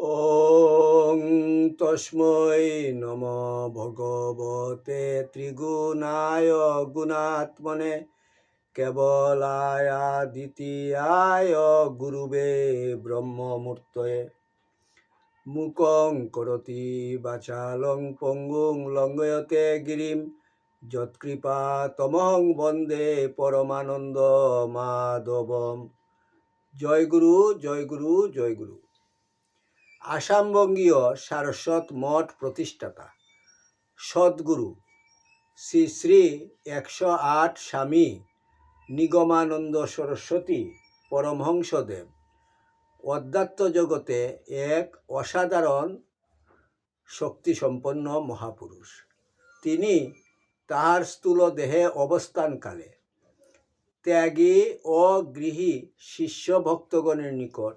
ওং তস্মৈ নম ভগবতে ত্রিগুণায় গুণাত্মনে কেবলায় দ্বিতীয়ায় গুরুবে ব্রহ্মমূর্তয়ে। মুকং করতি বাচালং পঙ্গুং লঙ্ঘয়তে গিরিম। যৎকৃপা তমং বন্দে পরমানন্দ মাধবম। জয় গুরু জয় গুরু জয় গুরু। আসামবঙ্গীয় সারস্বত মঠ প্রতিষ্ঠাতা। সদ্গুরু শ্রী শ্রী একশো আট স্বামী নিগমানন্দ সরস্বতী পরমহংসদেব। অধ্যাত্ম জগতে এক অসাধারণ শক্তিসম্পন্ন মহাপুরুষ। তিনি তাহার স্থূল দেহে অবস্থানকালে ত্যাগী ও গৃহী শিষ্য ভক্তগণের নিকট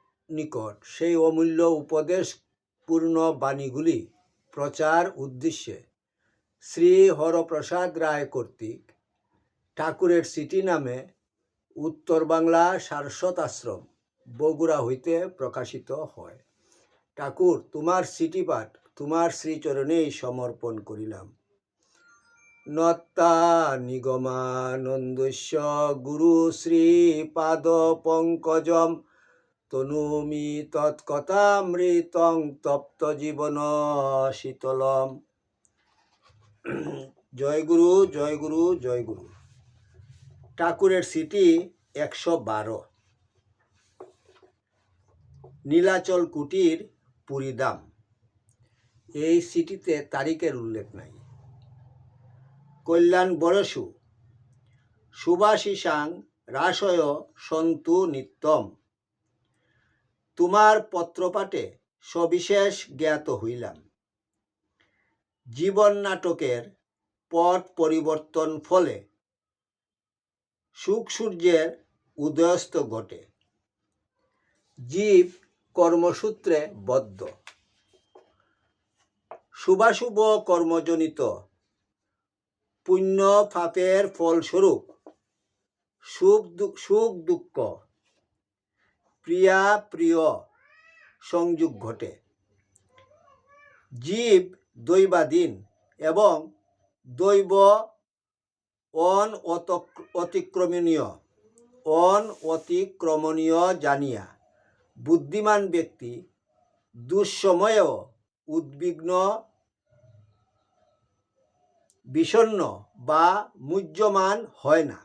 নিকট। সেই অমূল্য উপদেশপূর্ণ বাণীগুলি প্রচার উদ্দেশ্যে শ্রী হরপ্রসাদ রায় কর্তৃক ঠাকুরের সিটি নামে উত্তর বাংলা সারস্বত আশ্রম, বগুড়া হইতে প্রকাশিত হয়। ঠাকুর, তোমার সিটি পাঠ, তোমার শ্রীচরণেই সমর্পণ করিলাম। নত্তা নিগমানন্দস্য গুরু শ্রী পাদ পঙ্কজম তনুমি তৎকথামৃতং তপ্ত জীবন শীতলম। জয় গুরু জয় গুরু জয় গুরু। ঠাকুরের সিটি একশো বারো। নীলাচল কুটির পুরীদাম এই সিটিতে তারিখের উল্লেখ নাই। কল্যাণ বরসু। সুভাষিসাং রাসয় সন্তু নিত্যম। তোমার পত্রপাঠে সবিশেষ জ্ঞাত হইলাম। জীবন নাটকের পট পরিবর্তন ফলে সুখ সূর্যের উদয়স্ত ঘটে। জীব কর্মসূত্রে বদ্ধ। শুভাশুভ কর্মজনিত। পুণ্য পাপের ফলস্বরূপ সুখ সুখ দুঃখ প্রিয়া প্রিয় সংযোগ ঘটে। জীব দৈবাধীন এবং দৈব অন অতিক্রমণীয় অন অতিক্রমণীয় জানিয়া বুদ্ধিমান ব্যক্তি দুঃসময়েও উদ্বিগ্ন, বিষণ্ণ বা মুহ্যমান হয় না।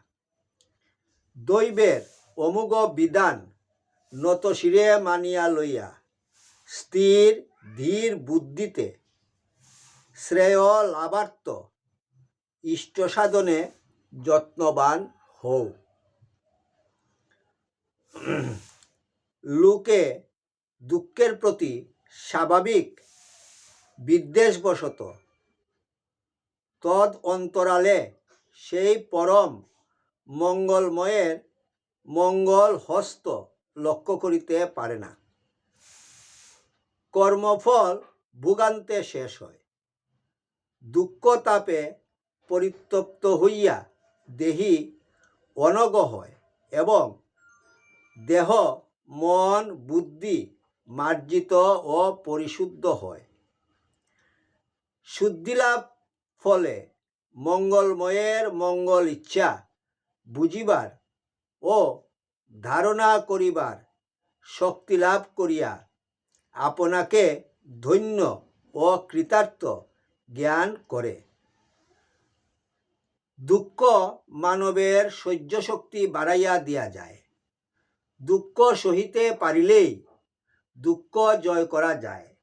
দৈবের অমুগ বিধান নত শিরে মানিয়া লইয়া স্থির ধীর বুদ্ধিতে শ্রেয় লাভার্থ ইষ্ট সাধনে যত্নবান হও। লোকে দুঃখের প্রতি স্বাভাবিক বিদ্বেষবশত তদ অন্তরালে সেই পরম মঙ্গলময়ের মঙ্গল হস্ত লক্ষ্য করিতে পারে না। কর্মফল ভোগান্তে শেষ হয়। দুঃখ তাপে পরিতপ্ত হইয়া দেহি অনগ হয় এবং দেহ, মন, বুদ্ধি মার্জিত ও পরিশুদ্ধ হয়। শুদ্ধিলাভ ফলে মঙ্গলময়ের মঙ্গল ইচ্ছা বুঝিবার ও ধারণা করিবার শক্তি লাভ করিয়া আপনাকে ধন্য ও কৃতার্থ জ্ঞান করে। দুঃখ মানবের সহ্য শক্তি বাড়াইয়া দিয়া যায়। দুঃখ সহিতে পারিলেই দুঃখ জয় করা যায়।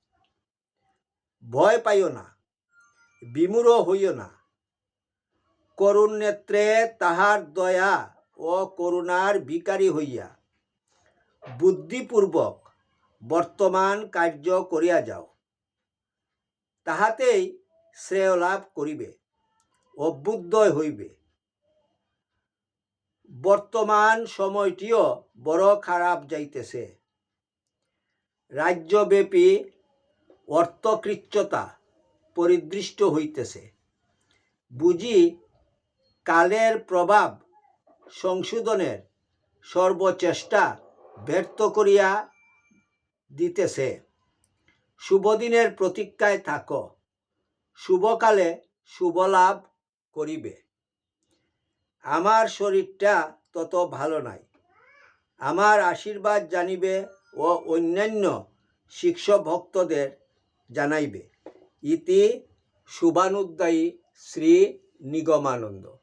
ভয় পাইও না, বিমূঢ় হইও না। করুণ নেত্রে তাহার দয়া ও করুণার বিকারী হইয়া, বুদ্ধিপূর্বক বর্তমান কার্য করিয়া যাও। তাহাতেই শ্রেয় লাভ করিবে, অভ্যুদয় হইবে। বর্তমান সময়টিও বড় খারাপ যাইতেছে। রাজ্যব্যাপী অর্থকৃচ্ছতা পরিদৃষ্ট হইতেছে। বুঝি কালের প্রভাব সংশোধনের সর্বচেষ্টা ব্যর্থ করিয়া দিতেছে। শুভদিনের প্রতীক্ষায় থাকো। শুভকালে শুভলাভ করিবে। আমার শরীরটা তত ভালো নাই। আমার আশীর্বাদ জানিবে ও অন্যান্য শিষ্য ভক্তদের জানাইবে। ইতি শুভানুদ্দায়ী শ্রী নিগমানন্দ।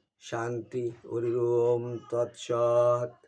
শান্তি ওম তৎসৎ।